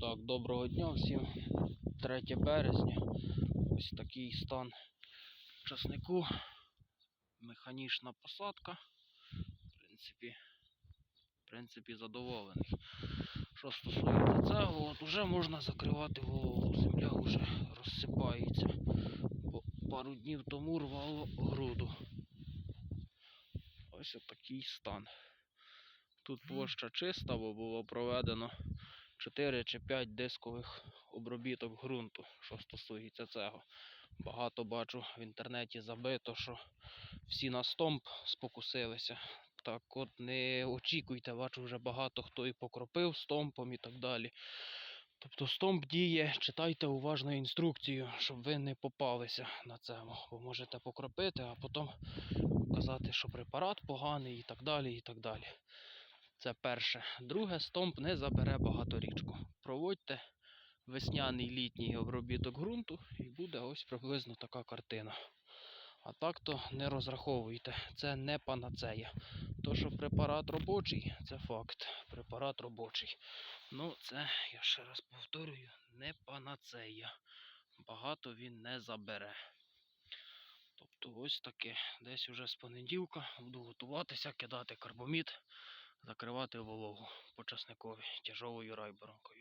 Так, доброго дня всім. 3 березня. Ось такий стан часнику. Механічна посадка. В принципі, в принципі, задоволений. Що стосується цього, от уже можна закривати голову. Земля вже розсипається. Бо пару днів тому рвало груду. Ось такий стан. Тут площа чиста, бо було проведено 4 чи 5 дискових обробіток ґрунту, що стосується цього. Багато бачу в інтернеті забито, що всі на стомп спокусилися. Так от не очікуйте, бачу вже багато хто і покропив стомпом і так далі. Тобто стомп діє, читайте уважно інструкцію, щоб ви не попалися на цьому, бо можете покропити, а потім казати, що препарат поганий і так далі. і так далі. Це перше. Друге, стомп не забере багаторічку. Проводьте весняний літній обробіток ґрунту і буде ось приблизно така картина. А так то не розраховуйте, це не панацея. То, що препарат робочий, це факт. Препарат робочий. Ну, це, я ще раз повторюю, не панацея. Багато він не забере. Тобто ось таке. Десь уже з понеділка буду готуватися, кидати карбомід, закривати вологу по часникові тяжовою райборонкою.